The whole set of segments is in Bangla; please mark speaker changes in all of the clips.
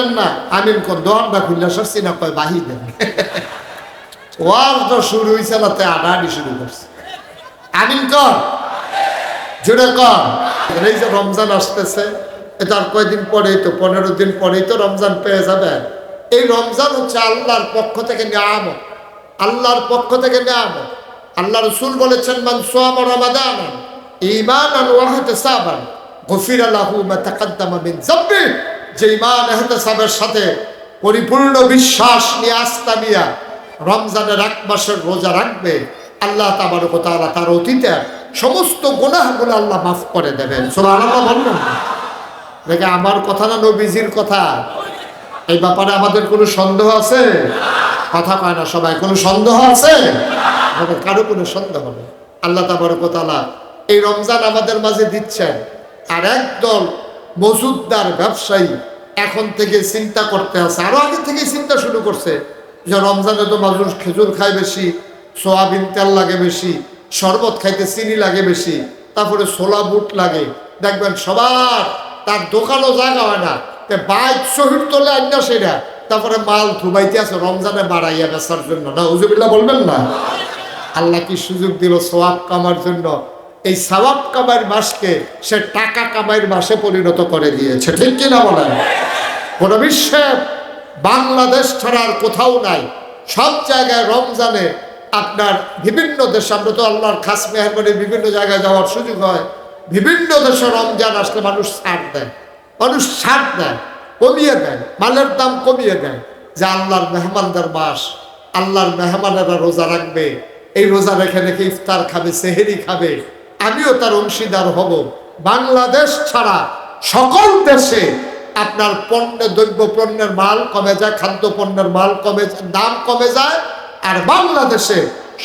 Speaker 1: জানেন না, আমিন কোন দোয়ানটা খুললে সরছি না কয়, বাহি দেন। ওয়াজ তো শুরু হয়েছে না, তাই আডাআডি শুরু করছে। আমিন কর, জোরে কর। এই যে রমজান আসতেছে আর কয়দিন পরেই তো, পনেরো দিন পরেই তো রমজান পেয়ে যাবে। এই রমজান হচ্ছে আল্লাহর পক্ষ থেকে নিয়ামত। আল্লাহর পক্ষ থেকে নিয়ামত। আল্লাহ রসুল বলেছেন, মান সোয়াম রমাদান ইমান আন ওয়াহতে সাবান গফির আল্লাহু মা তাকাদ্দামা মিন যাব্বি যে ইমান এহতেসাবের সাথে পরিপূর্ণ বিশ্বাস নিয়ে আস্থা নিয়ে রমজানের এক মাসের রোজা রাখবে, আল্লাহ তাবারক তাআলা তার অতীতের সমস্ত গুনাহগুলো আল্লাহ মাফ করে দেবেন। না? দেখে আমার কথা না নবীজির কথা? এই ব্যাপারে আমাদের কোনো সন্দেহ আছে? কথা কয় না সবাই। কোনো সন্দেহ আছে? আমাদের কারও কোনো সন্দেহ নেই। আল্লাহ তাবারক তাআলা এই রমজান আমাদের মাঝে দিচ্ছেন। আর একদল মজুদদার ব্যবসায়ী এখন থেকে চিন্তা করতে আছে। আরও আগে থেকে চিন্তা শুরু করছে যে রমজানে তো মানুষ খেজুর খায় বেশি, সোয়াবিন তেল লাগে বেশি, শরবত খাইতে চিনি লাগে বেশি, তারপরে ছোলা বুট লাগে। দেখবেন সবার তার দোকানও জায়গা হয় না। বাইক শহীদ তোলে আন্য সেটা। তারপরে মাল ধুবাইতে আছে, রমজানে বাড়াইয়া বেচার জন্য। না উজুবিল্লাহ বলবেন না? আল্লাহ কি সুযোগ দিল সোয়াব কামার জন্য? এই সওয়াব কামাইয়ের মাসকে সে টাকা কামাইয়ের মাসে পরিণত করে দিয়েছে। ঠিক কিনা বলেন? কোন বিশ্বে বাংলাদেশ ছাড়া আর কোথাও নাই। সব জায়গায় রমজানে আপনার বিভিন্ন দেশে, আমরা তো আল্লাহর খাস মেহরবানি বিভিন্ন জায়গায় যাওয়ার সুযোগ হয়। বিভিন্ন দেশে রমজান আসলে মানুষ ছাড় দেয়। মানুষ ছাড় দেয়, কমিয়ে দেয়, মালের দাম কমিয়ে দেয় যে আল্লাহর মেহমানদের মাস, আল্লাহর মেহমানেরা রোজা রাখবে। এই রোজা রেখে রেখে ইফতার খাবে, সেহেরি খাবে। আমিও তার অংশীদার হব। বাংলাদেশ ছাড়া সকল দেশে আপনার পণ্য দ্রব্য পণ্যের মাল কমে যায়, খাদ্য পণ্যের মাল কমে দাম কমে যায়, আর বাংলাদেশে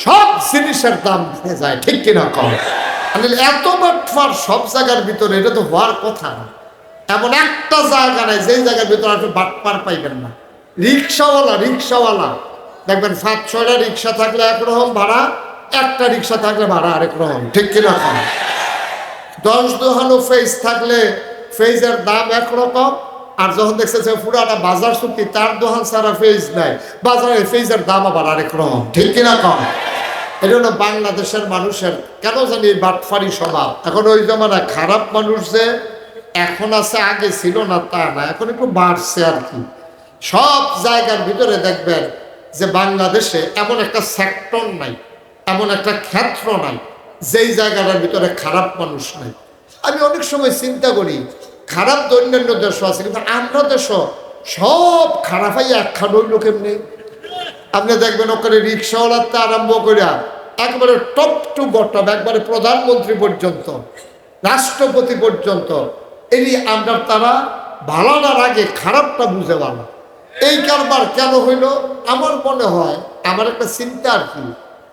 Speaker 1: সব জিনিসের দাম বেড়ে যায়, ঠিক কিনা কম? এত বাটফার সব জায়গার ভিতরে, এটা তো হওয়ার কথা না। এমন একটা জায়গা নাই, যেই জায়গার ভিতরে আপনি বাটপার পাইবেন না। রিক্সাওয়ালা রিক্সাওয়ালা। দেখবেন সাত, ছয়টা রিক্সা থাকলে একরকম ভাড়া, একটা রিক্সা থাকলে ভাড়া আরেক রকম, ঠিক কিনা কম? দশ দোহানো ফেজ থাকলে ফেজের দাম একরকম, আর যখন দেখছে যে পুরাটা বাজার চুক্তি, তার দোহান সারা ফেজ নাই। বাজারে ফেজের দাম আবার আরেক রকম, ঠিক কিনা কম এটা হলো বাংলাদেশের মানুষের কেন জানি বাটফারি স্বভাব। এখন ওই জমানা খারাপ মানুষ যে এখন আছে, আগে ছিল না, তা না, এখন একটু বাড়ছে আর কি। সব জায়গার ভিতরে দেখবেন যে বাংলাদেশে এমন একটা সেক্টর নাই, এমন একটা ক্ষেত্র নাই, যেই জায়গাটার ভিতরে খারাপ মানুষ নাই। আমি অনেক সময় চিন্তা করি, খারাপ তো অন্যান্য দেশও আছে, কিন্তু আমরা দেশ সব খারাপ হয় একখান হইল কেমনি? আপনি দেখবেন ওখানে রিক্সাওয়ালাতে আরম্ভ করিয়া একবারে টপ টু বটম, একবারে প্রধানমন্ত্রী পর্যন্ত, রাষ্ট্রপতি পর্যন্ত এই আমরা তারা ভালোটার আগে খারাপটা বুঝে ভালো। এই কারবার কেন হইল? আমার মনে হয়, আমার একটা চিন্তা আর কি,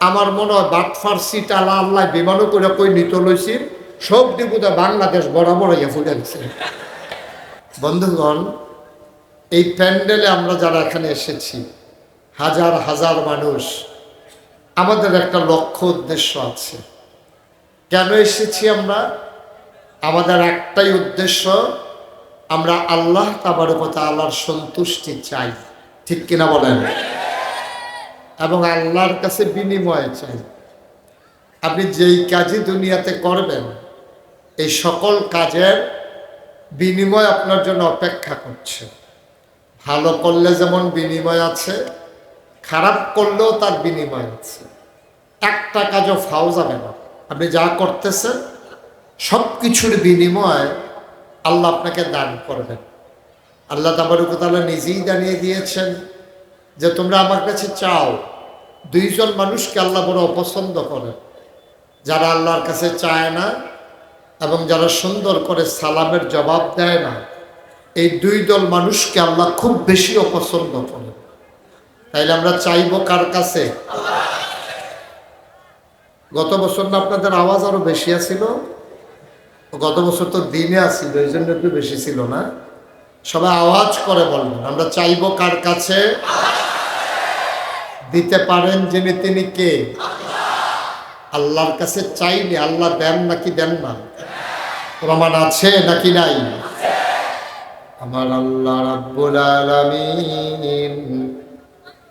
Speaker 1: আমার মনে হয় বাটফার সিট আল্লাহ আল্লাহ বিমানও করে কই নিত লইছি। সব দিকুতে বাংলাদেশ বরাবর ফুটেছে বন্ধুগণ, এই প্যান্ডেলে আমরা যারা এখানে এসেছি, হাজার হাজার মানুষ, আমাদের একটা লক্ষ্য উদ্দেশ্য আছে। কেন এসেছি আমরা? আমাদের একটাই উদ্দেশ্য, আমরা আল্লাহ তাবারকতা আল্লাহর সন্তুষ্টি চাই। ঠিক কিনা বলেন? এবং আল্লাহর কাছে বিনিময় চাই। আপনি যেই কাজই দুনিয়াতে করবেন এই সকল কাজের বিনিময় আপনার জন্য অপেক্ষা করছে। ভালো করলে যেমন বিনিময় আছে, খারাপ করলেও তার বিনিময় আছে। একটা কাজও ফাও যাবে না। আপনি যা করতেছেন সব কিছুর বিনিময় আল্লাহ আপনাকে দান করবেন। আল্লাহ তাবারুকতালা নিজেই জানিয়ে দিয়েছেন যে তোমরা আমার কাছে চাও, দুইজন মানুষকে আল্লাহ বড় অপছন্দ করে। যারা আল্লাহর কাছে চায় না এবং যারা সুন্দর করে সালামের জবাব দেয় না, এই দুই দল মানুষকে আল্লাহ খুব বেশি অপছন্দ করেন তাইলে আমরা চাইব কার কাছে? গত বছর না আপনাদের আওয়াজ আরও বেশি আছিল? গত বছর তো দিনে আসছিল এই জন্য একটু বেশি ছিল না। সবাই আওয়াজ করে বলবেন, আমরা চাইব কার কাছে? দিতে পারেন যিনি তিনি কে? আল্লাহর কাছে চাইনি আল্লাহ দেন নাকি দেন না? প্রমাণ আছে নাকি নাই? আমার আল্লাহ রাব্বুল আলামিন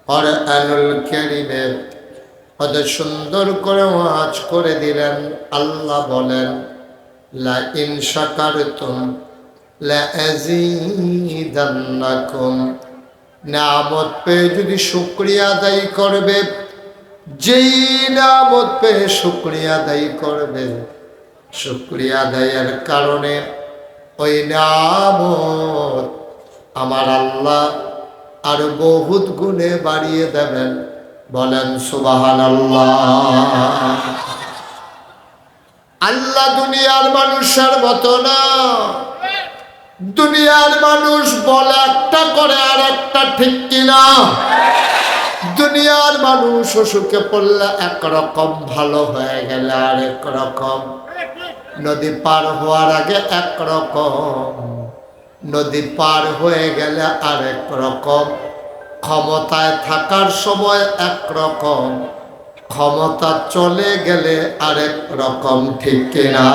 Speaker 1: কোরআনুল কারীমে কত সুন্দর করে ওয়াজ করে দিলেন। আল্লাহ বলেন, লা ইন শাকারতুম লা আযীদান্নাকুম। নামত পেয়ে যদি শুক্রিয়া আদায় করবে, যেই নামত পেয়ে শুক্রিয়া আদায় করবে শুক্রিয়া আদায়ের কারণে ওই নামত আমার আল্লাহ আর বহুত গুণে বাড়িয়ে দেবেন। বলেন সুবাহান আল্লাহ আল্লাহ দুনিয়ার মানুষের মতো না। দুনিয়ার মানুষ বলে একটা করে আর একটা ঠিক কিনা। দুনিয়ার মানুষ অসুখে পড়লে একরকম ভালো হয়ে গেলে আর রকম। নদী পার হওয়ার আগে একরকম নদী পার হয়ে গেলে আরেক রকম। ক্ষমতায় থাকার সময় একরকম ক্ষমতা চলে গেলে আরেক রকম, ঠিক কিনা?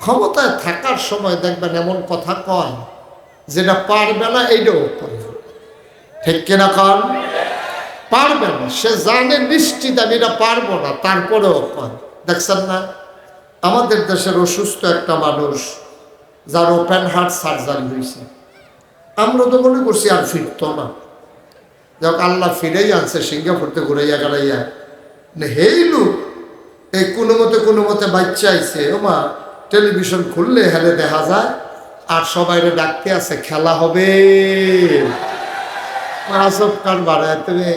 Speaker 1: ক্ষমতায় থাকার সময় দেখবেন এমন কথা কয়, যেটা পারবে না এইটাও করে ঠিক কিনা কন? পারবে না। সে জানে নিশ্চিত আমি এটা পারব না, তারপরেও কয়। দেখছেন না? আমাদের দেশের অসুস্থ একটা মানুষ যার ওপেন হার্ট সার্জারি হয়েছে। আমরা তো মনে করছি আর ফিরতো না। যাক, আল্লাহ ফিরেই আনছে, সিঙ্গাপুরতে ঘুরাইয়া গাড়াইয়া হেই লুক, এই কোনো মতে কোনো মতে বাচ্চা আইছে। ওমা টেলিভিশন খুললে হেলে দেখা যায়, আর সবাই ডাকতে আছে, খেলা হবে। আসব কার বাড়ে তুমি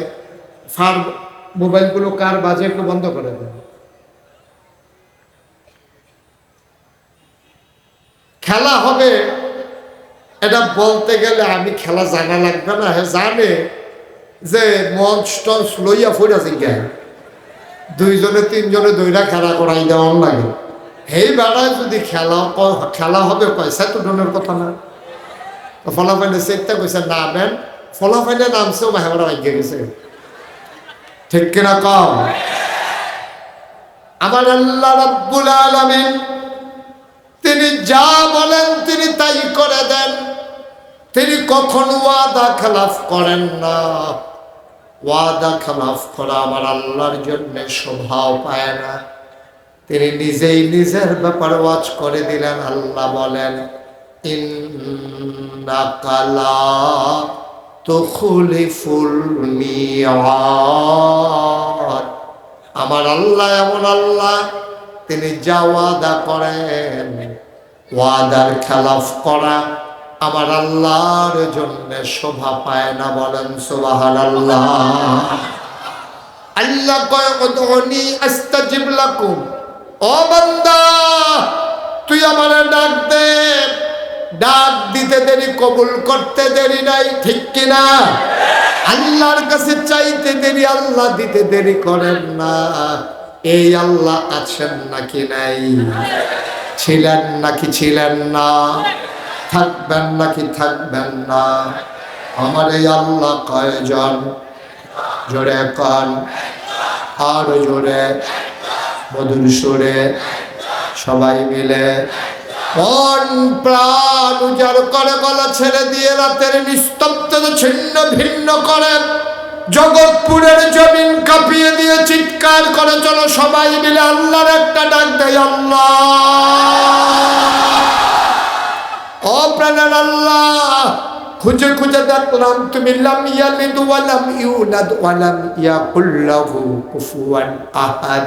Speaker 1: ফার, মোবাইলগুলো কার বাজে একটু বন্ধ করে দেবে খেলা হবে। এটা বলতে গেলে আমি খেলা জানা লাগবে না হ্যাঁ জানে যে মঞ্চ টঞ্চ লইয়া ফুরা জিজ্ঞায় দুইজনে, তিনজনে দইরা খেলা করাই দেওয়ার লাগে। এই বেড়ায় যদি খেলা খেলা হবে পয়সা তো ডনের কথা না। ফলাফাইলে চেষ্টা কইছে নামেন ফলাফাইলে নামছেও বাহেবরা ভাগ্যে গেছে। ঠিক কিনা কম? আমার আল্লাহ রাব্বুল আলামিন তিনি যা বলেন তিনি তাই করে দেন। তিনি কখনো ওয়াদা খেলাফ করেন না। ওয়াদা খেলাফ করা আমার আল্লাহর জন্য স্বভাব পায় না। তিনি নিজেই নিজের ব্যাপার ওয়াজ করে দিলেন, আল্লাহ বলেন আমার আল্লাহ এমন আল্লাহ, তিনি যা ওয়াদা করেন ওয়াদার খেলাফ করা আমার আল্লাহর জন্য শোভা পায় না বলেন সুবাহান আল্লাহ আল্লাহ কয়, উদউনি আস্তাজিব লাকুম। ও বান্দা, তুই আমার ডাক দে। ডাক দিতে দেরি, কবুল করতে দেরি নাই, ঠিক কিনা আল্লাহর কাছে চাইতে দেরি, আল্লাহ দিতে দেরি করেন না। এই আল্লাহ আছেন নাকি নাই? ছিলেন নাকি ছিলেন না? থাকবেন নাকি থাকবেন না? আমার এই আল্লাহ কয়জন? জোরে কন। আর জোরে। মধুর সুরে। সবাই মিলে। মন, প্রাণ উজাড় করে গলা ছেড়ে দিয়ে রাতের নিস্তব্ধতা ছিন্ন ভিন্ন করে। জগৎপুরের জমিন কাঁপিয়ে দিয়ে চিৎকার করে, চলো সবাই মিলে আল্লাহর একটা ডাক দেয় আল্লাহ ও প্রাণের আল্লাহ খুঁজে খুঁজে দেখলাম, তুমি লাম ইয়ালিদ ওয়ালাম ইউলাদ ওয়ালাম ইয়াকুল্লাহু কুফুয়ান আহাদ।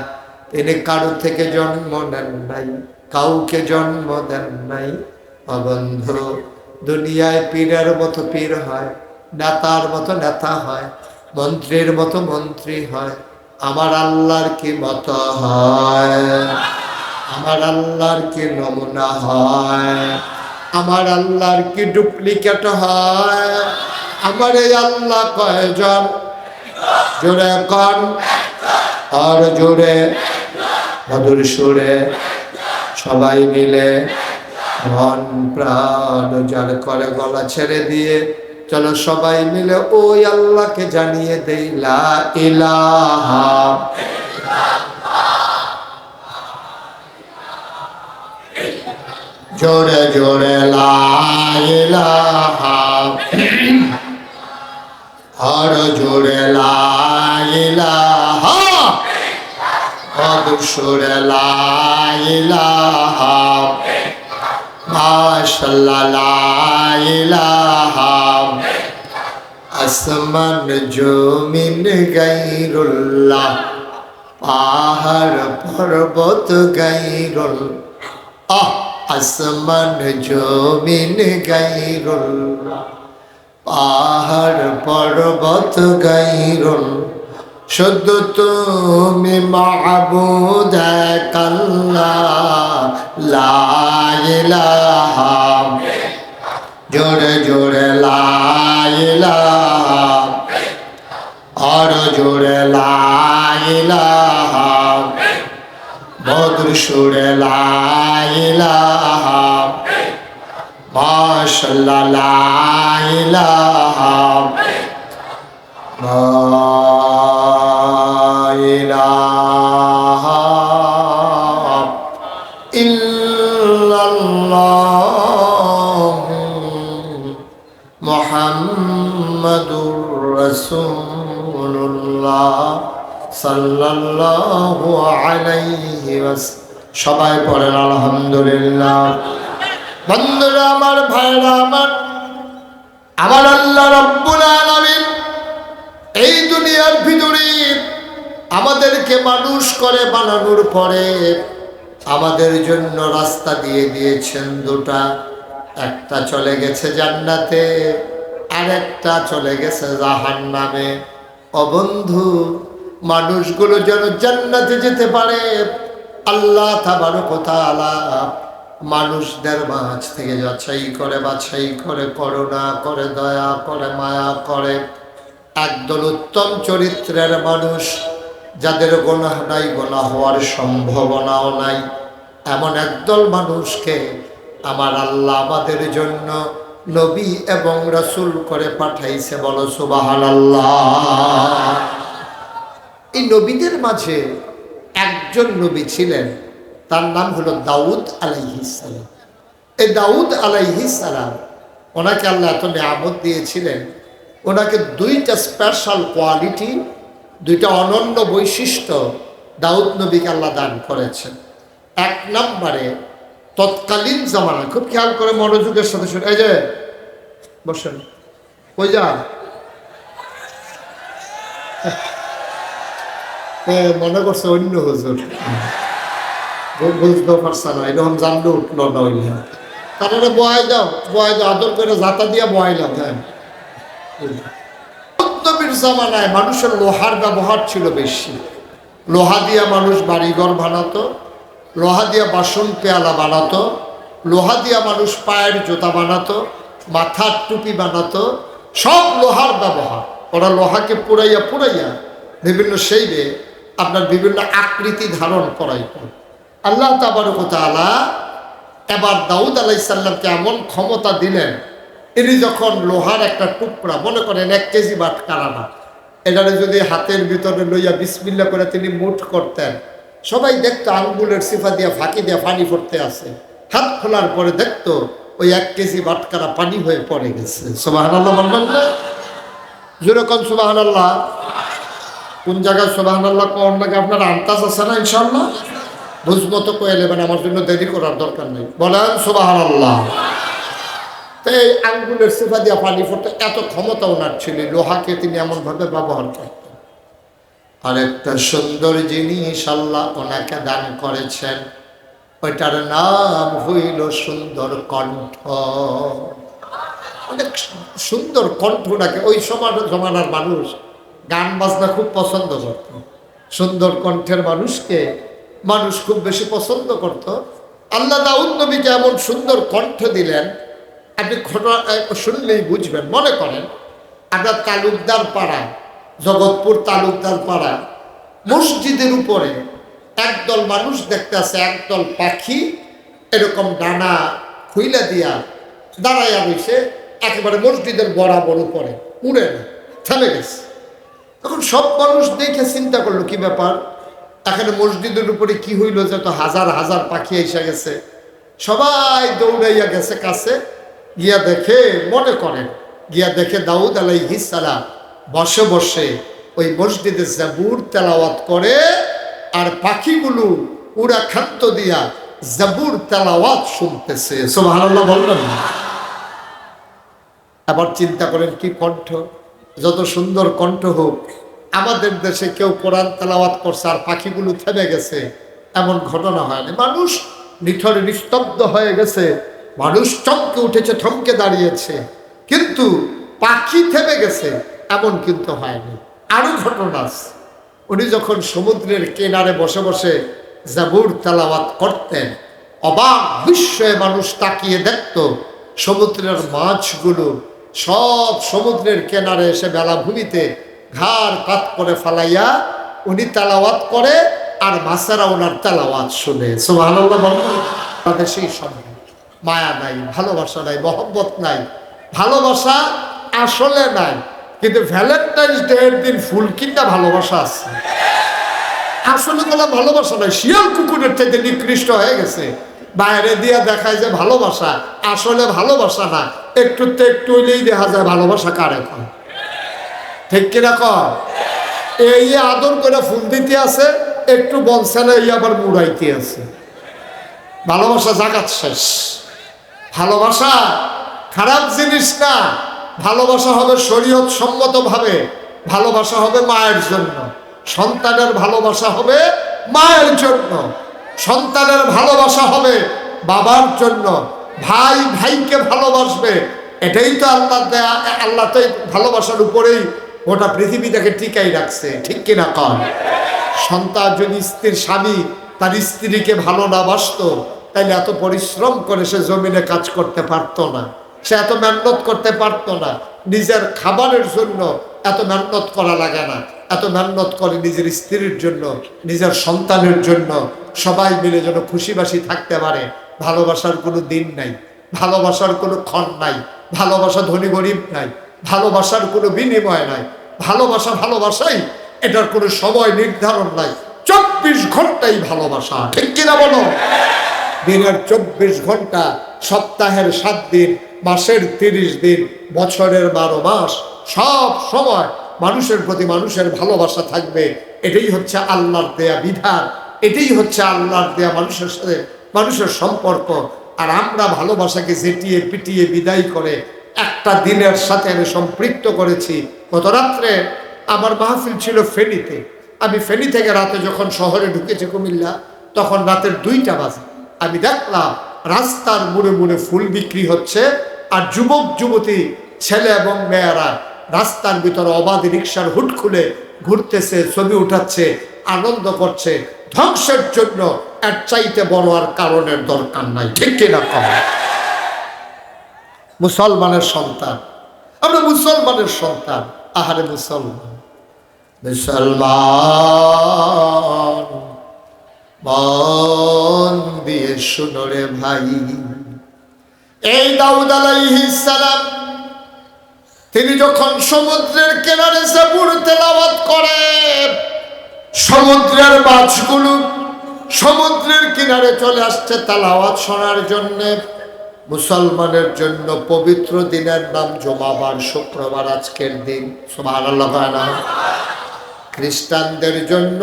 Speaker 1: তিনি কারও থেকে জন্ম নেন নাই, কাউকে জন্ম দেন নাই। অবন্ধ, দুনিয়ায় পীরের মতো পীর হয়, নেতার মতো নেতা হয়, মন্ত্রীর মতো মন্ত্রী হয়। আমার আল্লাহর কি মত হয়? আমার আল্লাহর কি নমুনা হয়? আমার আল্লাহর কি ডুপ্লিকেট হয়? আমার এই আল্লাহ কয়জন? জোরে কন। আর জোরে। মধুর সুরে। সবাই মিলে মন, প্রাণ উজাড় করে, গলা ছেড়ে দিয়ে চলো সবাই মিলে ওই আল্লাহকে জানিয়ে দেই, লা ইলাহা জোরে জোরে লাইলাহা আর জোরে লাইলাহা অদুসুরে লাইলাহা মাশাল্লাহ লাইলাহা আসমান জমিন গাইরুল্লাহ। পাহাড় পর্বত গাইরুল আহ আসমান জমিন গাইরুল্লাহ পাহাড় পর্বত গাইরুল। শুধু তুমি মাহবুদ কাল্লা লাইলাহা জোরে জোরে লাইলাহা আর জোরে লাইলাহা বদর সুরে লাইলাহা মাশাল্লাহ লাইলাহা লাইলাহা ইল্লাল্লাহ মুহাম্মাদুর সাল্লাল্লাহু আলাইহি ওয়াসাল্লাম সবাই পড়েন, আলহামদুলিল্লাহ। বন্ধুরা, আমার ভাইরা, আমার আমার আল্লাহ রব্বুল আলামিন এই দুনিয়ার ভিতরে আমাদেরকে মানুষ করে বানানোর পরে আমাদের জন্য রাস্তা দিয়ে দিয়েছেন দুটা। একটা চলে গেছে জান্নাতে আর একটা চলে গেছে জাহান নামে অবন্ধু, মানুষগুলো যেন জান্নাতে যেতে পারে। আল্লাহ মানুষদের মাঝ থেকে যাচাই করে, বাছাই করে, করুণা করে, দয়া করে, মায়া করে। একদল উত্তম চরিত্রের মানুষ যাদের গোনাহ নাই গোনা হওয়ার সম্ভাবনাও নাই। এমন একদল মানুষকে আমার আল্লাহ আমাদের জন্য নবী এবং রসুল করে পাঠাইছে, বলো সুবাহান আল্লাহ এই নবীদের মাঝে একজন নবী ছিলেন, তার নাম হলো দাউদ আলাইহিসালাম এই দাউদ আলাইহিসালাম ওনাকে আল্লাহ এত নিয়ামত দিয়েছিলেন, ওনাকে দুইটা স্পেশাল কোয়ালিটি দুইটা অনন্য বৈশিষ্ট্য দাউদ নবীকে আল্লাহ দান করেছেন। এক নম্বরে, তৎকালীন জামানা খুব খেয়াল করে মনোযোগের সাথে শুনে, এই যে, বসেন। ওই যা মনে করছে অন্য হুজুর। বুঝতে পারছে না, এরকম জানলে উঠল না ওই তারপরে বয় দাও বয় দাও, আদর করে জাতা দিয়া বয়লাম হ্যাঁ জামানায় মানুষের লোহার ব্যবহার ছিল বেশি। লোহা দিয়া মানুষ বাড়িঘর বানাতো, লোহা দিয়া বাসন পেয়ালা বানাতো, লোহা দিয়া মানুষ পায়ের জুতা বানাতো, মাথার টুপি বানাতো, সব লোহার ব্যবহার। ওরা লোহাকে পুরাইয়া পুরাইয়া বিভিন্ন সেই সেইবে আপনার বিভিন্ন আকৃতি ধারণ করাই আল্লাহ তাবারকতালা এবার দাউদ আলাইসাল্লামকে এমন ক্ষমতা দিলেন, ইনি যখন লোহার একটা টুকরা, মনে করেন এক কেজি বাট কারানা এটারে যদি হাতের ভিতরে লইয়া বিসমিল্লা করে তিনি মুঠ করতেন, সবাই দেখতো আঙ্গুলের সিফা দিয়ে, ফাঁকি দিয়ে পানি পড়তে আছে। হাত খোলার পরে দেখতো ওই এক কেজি বাটকারা পানি হয়ে পড়ে গেছে। সোবাহান আল্লাহ বলবেন না? জোরে কন সোবাহান আল্লাহ কোন জায়গায় সোবাহান আল্লাহ কোন লাগে আপনার আন্তাজ আছে না ইনশাল্লাহ বুঝমতো কয়ে নেবেন আমার জন্য দেরি করার দরকার নেই। বলেন সোবাহান আল্লাহ তো এই আঙ্গুলের সিফা দিয়া পানি পড়তে এত ক্ষমতা ওনার ছিল, লোহাকে তিনি এমনভাবে ব্যবহার করতেন। আরেকটা সুন্দর জিনিস আল্লাহ ওনাকে দান করেছেন, ওইটার নাম হইল সুন্দর কণ্ঠ। অনেক সুন্দর কণ্ঠ নাকি ওই সময় জমানার মানুষ গান বাজনা খুব পছন্দ করত। সুন্দর কণ্ঠের মানুষকে মানুষ খুব বেশি পছন্দ করত। আল্লাহ দাউদ নবীকে এমন সুন্দর কণ্ঠ দিলেন, আপনি শুনলেই বুঝবেন, মনে করেন, আপনার তালুকদার পাড়া, জগৎপুর তালুকদার পাড়া, মসজিদের উপরে একদল মানুষ দেখতে আছে, একদল পাখি, এরকম ডানা খুইলা দিয়া দাঁড়াইয়া রয়েছে, একেবারে মসজিদের বরাবর উপরে, উড়ে না, থেমে গেছে। তখন সব মানুষ দেখে চিন্তা করল, কি ব্যাপার? এখানে মসজিদের উপরে কি হইল যে তো হাজার হাজার পাখি এসে গেছে। সবাই দৌড়াইয়া গেছে কাছে, গিয়া দেখে মনে করেন, গিয়া দেখে দাউদ আলাইহিসালাম বসে বসে ওই মসজিদে জাবুর তেলাওয়াত করে, আর পাখিগুলো উড়া খাদ্য দিয়া জাবুর তেলাওয়াত শুনতেছে। সুবহানাল্লাহ বললেন আবার চিন্তা করেন কি কণ্ঠ? যত সুন্দর কণ্ঠ হোক, আমাদের দেশে কেউ কোরআন তালাওয়াত করছে আর পাখিগুলো থেমে গেছে, এমন ঘটনা হয়নি। মানুষ নিঠরে নিস্তব্ধ হয়ে গেছে, মানুষ চমকে উঠেছে, থমকে দাঁড়িয়েছে, কিন্তু পাখি থেমে গেছে, এমন কিন্তু হয়নি। আরও ঘটনা উনি যখন সমুদ্রের কিনারে বসে বসে জাবুর তালাওয়াত করতেন, অবাক বিস্ময়ে মানুষ তাকিয়ে দেখত সমুদ্রের মাছগুলো সব সমুদ্রের কেনারে এসে বেলাভূমিতে ঘাড় কাত করে ফালাইয়া উনি তেলাওয়াত করে আর মাছেরা ওনার তেলাওয়াত শুনে। তাদের সেই সঙ্গে মায়া নাই, ভালোবাসা নাই, মহব্বত নাই, ভালোবাসা আসলে নাই। কিন্তু ভ্যালেন্টাইন্স ডে এর দিন ফুল কিনটা ভালোবাসা আছে। আসলে কোনো ভালোবাসা নয় শিয়াল কুকুরের থেকে নিকৃষ্ট হয়ে গেছে। বাইরে দিয়ে দেখায় যে ভালোবাসা, আসলে ভালোবাসা না। একটু তো একটু হইলেই দেখা যায় ভালোবাসা কার এখন ঠিক কিনা কর এই আদর করে ফুল দিতে আছে, একটু বলছে না এই আবার মুড়াইতে আছে। ভালোবাসা জাগাত শেষ। ভালোবাসা খারাপ জিনিস না। ভালোবাসা হবে শরীয়ত সম্মতভাবে ভালোবাসা হবে মায়ের জন্য। সন্তানের ভালোবাসা হবে মায়ের জন্য। সন্তানের ভালোবাসা হবে বাবার জন্য। ভাই ভাইকে ভালোবাসবে। এটাই তো আল্লাহ দেয়া, আল্লাহ তো ভালোবাসার উপরেই গোটা পৃথিবীটাকে টিকাই রাখছে। ঠিক কিনা কন? সন্তান যদি স্ত্রীর স্বামী, তার স্ত্রীকে ভালো না বাসতো তাহলে এত পরিশ্রম করে সে জমিনে কাজ করতে পারতো না। সে এত মেহনত করতে পারতো না। নিজের খাবারের জন্য এত মেহনত করা লাগে না। এত মেহনত করে নিজের স্ত্রীর জন্য, নিজের সন্তানের জন্য সবাই মিলে যেন খুশিবাসি থাকতে পারে। ভালোবাসার কোনো দিন নাই, ভালোবাসার কোনো ক্ষণ নাই, ভালোবাসা ধনী গরিব নাই, ভালোবাসার কোনো বিনিময় নাই, ভালোবাসা ভালোবাসাই এটার কোনো সময় নির্ধারণ নাই। চব্বিশ ঘন্টাই ভালোবাসা, ঠিক কিনা বলো? দিনের চব্বিশ ঘণ্টা, সপ্তাহের সাত দিন, মাসের তিরিশ দিন, বছরের বারো মাস, সব সময় মানুষের প্রতি মানুষের ভালোবাসা থাকবে। এটাই হচ্ছে আল্লাহর দেয়া বিধান, এটাই হচ্ছে আল্লাহর দেয়া মানুষের সাথে মানুষের সম্পর্ক, আর আমরা ভালোবাসাকে জেটিয়ে পিটিয়ে বিদায় করে একটা দিনের সাথে আমি সম্পৃক্ত করেছি। গত রাত্রে আমার মাহফিল ছিল ফেনীতে। আমি ফেনী থেকে রাতে যখন শহরে ঢুকেছে কুমিল্লা, তখন রাতের দুইটা বাজে। আমি দেখলাম রাস্তার মুড়ে মুড়ে ফুল বিক্রি হচ্ছে, আর যুবক, যুবতী, ছেলে এবং মেয়েরা রাস্তার ভিতরে অবাধ রিক্সার হুট খুলে ঘুরতেছে, ছবি উঠাচ্ছে। আনন্দ করছে ধ্বংসের জন্য, এর চাইতে বড় আর কারণের দরকার নাই। ঠিক কিনা কম? মুসলমানের সন্তান। আমরা মুসলমানের সন্তান। আহারে মুসলমান। মুসলমান, মন দিয়ে শুনরে ভাই। এই দাউদ সালাম, তিনি যখন সমুদ্রের কিনারে জাবুর তেলাওয়াত করে সমুদ্রের মাছগুলো সমুদ্রের কিনারে চলে আসছে তেলাওয়াত শোনার জন্য। মুসলমানের জন্য পবিত্র দিনের নাম জমাবার শুক্রবার আজকের দিন। খ্রিস্টানদের জন্য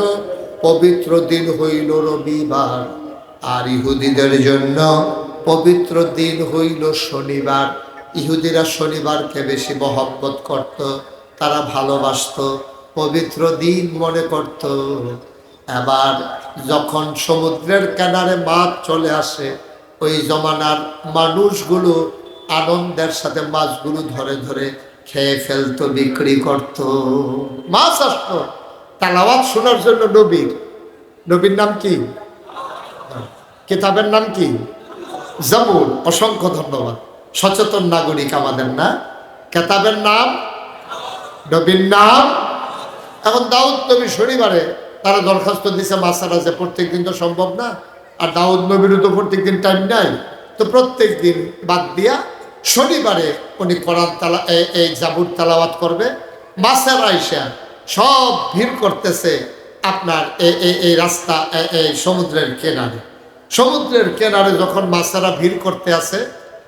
Speaker 1: পবিত্র দিন হইল রবিবার, আর ইহুদিদের জন্য পবিত্র দিন হইল শনিবার। ইহুদিরা শনিবারকে বেশি মহব্বত করত, তারা ভালোবাসত। পবিত্র দিন মনে করত। এবার যখন সমুদ্রের কিনারে মাছ চলে আসে, ওই জমানার মানুষগুলো আনন্দের সাথে মাছগুলো ধরে ধরে খেয়ে ফেলতো, বিক্রি করত। মাছ আসতো। তালাওয়াত শোনার জন্য নবীর। নবীর নাম কি? কিতাবের নাম কি? জাবুর অসংখ্য ধন্যবাদ। সচেতন নাগরিক আমাদের না? কেতাবের নাম? নবীর নাম? এখন দাউদ নবী শনিবারে তারা দরখাস্ত দিছে মাসারা যে প্রত্যেক দিন তো সম্ভব না, আর দাউদ নবীরও তো প্রত্যেক দিন টাইম নাই। তো প্রত্যেক দিন বাদ দিয়া শনিবারে উনি কোরআন তালা এই জাবুর তালাওয়াত করবে। মাসের আইসা সব ভিড় করতেছে আপনার এই রাস্তা এই সমুদ্রের কেনারে। সমুদ্রের কেনারে যখন মাছেরা ভিড় করতে আছে,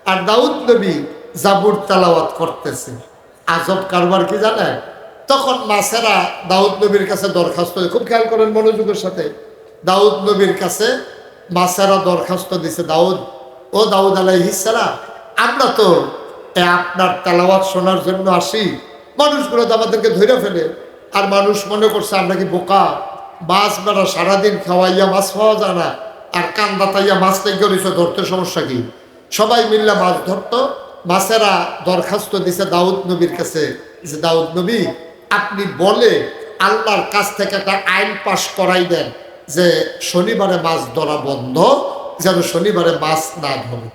Speaker 1: আর দাউদ নবী জাবুর তালাওয়াত করতেছে। আজব কারবার কি জানে তখন মাছেরা দাউদ নবীর কাছে দরখাস্ত খুব খেয়াল করেন মনোযোগের সাথে। দাউদ নবীর কাছে মাছেরা দরখাস্ত দিছে দাউদ, ও দাউদ আলাইহিসালাম আমরা তো আপনার তেলাওয়াত শোনার জন্য আসি। মানুষগুলো তো আমাদেরকে ধরে ফেলে। আর মানুষ মনে করছে আমরা কি বোকা? মাছ বেড়া সারাদিন খাওয়াইয়া মাছ পাওয়া যায় না। আর কান্দা তাইয়া মাছ থেকে রয়েছে ধরতে সমস্যা কি? সবাই মিললে মাছ ধরতো। মাছেরা দরখাস্ত দিছে দাউদ নবীর কাছে, যে দাউদ নবী আপনি বলে আল্লাহর কাছ থেকে একটা আইন পাশ করাই দেন যে শনিবারে মাছ ধরা বন্ধ, যেন শনিবারে মাছ না ধরে।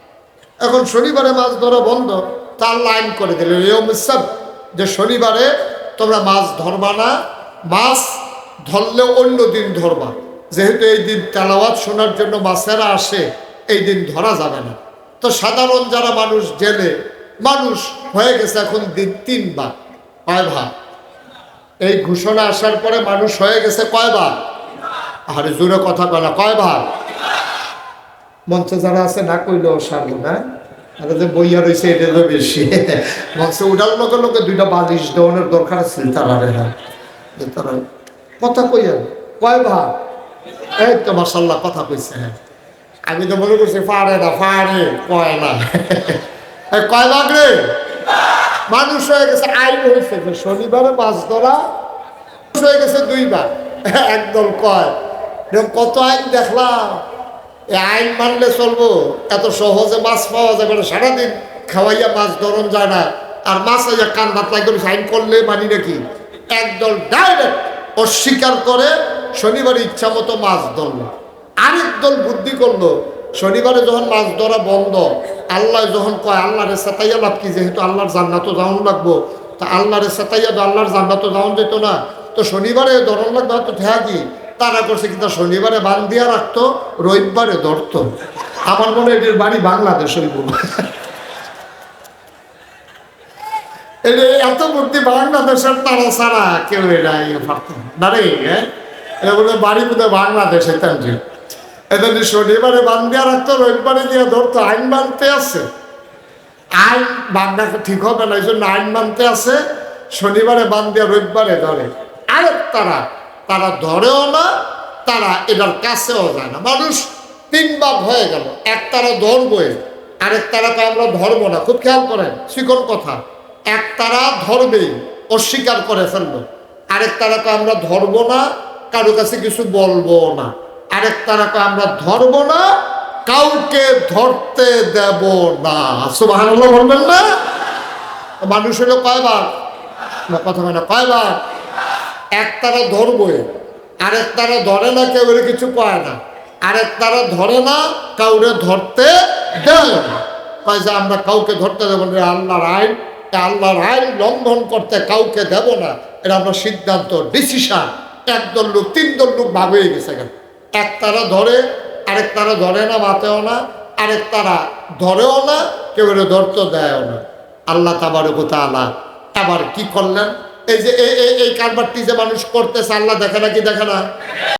Speaker 1: এখন শনিবারে মাছ ধরা বন্ধ তার লাইন করে দিল সব যে শনিবারে তোমরা মাছ ধরবা না, মাছ ধরলেও অন্য দিন ধরবা। যেহেতু এই দিন তেলাওয়াত শোনার জন্য মাছেরা আসে, এই দিন ধরা যাবে না। তো সাধারণ যারা মানুষ জেলে, মানুষ হয়ে গেছে এখন দিন তিনবার। কয় ভাগ এই ঘোষণা আসার পরে মানুষ হয়ে গেছে কয় ভাগ আরে জোরে কথা বলা কয় ভাগ মঞ্চে যারা আছে না কইলেও সারবো না। আর যে বইয়া রয়েছে এটা তো বেশি। মঞ্চে উঠার লগে লগে দুইটা বালিশ দেওয়ানোর দরকার আছে তারা হ্যাঁ তারা কথা কইয়া কয় ভাগ এই তো মাসাল্লাহ কথা কইছে। আমি তো মনে করছি পারে না পারে কয় না। কয় ভাগ রে? মানুষ হয়ে গেছে আইন হয়েছে শনিবারে মাছ ধরা হয়ে গেছে দুইবার। একদল কয় কত আইন দেখলাম। এ আইন মানলে চলবো। এত সহজে মাছ পাওয়া যাবে না। সারাদিন খাওয়াইয়া মাছ ধরন যায় না। আর মাছ আইয়া কান বাতলাই করে আইন করলে মানি নাকি? একদল ডাইরেক্ট অস্বীকার করে শনিবারে ইচ্ছা মতো মাছ ধরলো। আরেক দল বুদ্ধি করল শনিবারে যখন মাছ ধরা বন্ধ, আল্লাহ যখন কয়, আল্লাহরে সাতাইয়া লাভ কি, যেহেতু আল্লাহর জান্নাতও যাওয়ান লাগবো। তা আল্লাহরে সাতাইয়া তো আল্লাহর জান্নাতও যাওয়ান যেত না। তো শনিবারে ধরন লাগবে তো ঠেয়া কি? তারা করছে কিন্তু শনিবারে বান দিয়া রাখতো, রবিবারে ধরতো। আমার মনে হয় এটির বাড়ি বাংলাদেশ হইব এই এত বুদ্ধি বাংলাদেশের তারা ছাড়া কেউ এটা ইয়ে পারত না। রে হ্যাঁ? এটা বলে বাড়ি বোধহয় বাংলাদেশে তার এদের শনিবারে বান দিয়া রাখতো রবিবারে দিয়ে ধরতো আইন মানতে আছে। আইন বাংলা ঠিক হবে না এই জন্য আইন মানতে আছে, শনিবারে বান দিয়া রবিবারে ধরে। আরেক তারা তারা ধরেও না, তারা এটার কাছেও যায় না। মানুষ তিন ভাগ হয়ে গেল, এক তারা ধরবই, আরেক তারাকে আমরা ধরবো না। খুব খেয়াল করেন শিকন কথা। এক তারা ধরবেই, অস্বীকার করে ফেলল। আরেক তারাকে আমরা ধরবো না, কারও কাছে কিছু বলব না। আরেক তারাকে আমরা ধরবো না, কাউকে ধরতে দেব না। সুবাহ বলবেন না? মানুষ হলো কয়বার? কথা হয় না, কয়বার? এক তারা ধরবই আরেক তারা ধরে না, কেউ কিছু কয় না। আরেক তারা ধরে না, কাউরে ধরতে দেয় না। কয় যে আমরা কাউকে ধরতে দেবো না আল্লাহর আইন। আল্লাহর আইন লঙ্ঘন করতে কাউকে দেব না। এটা আমরা সিদ্ধান্ত ডিসিশন একদল লোক তিন দল লোক হয়ে গেছে কেন এক তারা ধরে, আরেক তারা ধরে না, মাতেও না, আরেক তারা ধরেও না, কেউ এর ধরতে দেয়ও না। আল্লাহ তাবার তালা আবার কি করলেন? এই যে এই কারবারটি যে মানুষ করতেছে, আল্লাহ দেখে না কি দেখে না?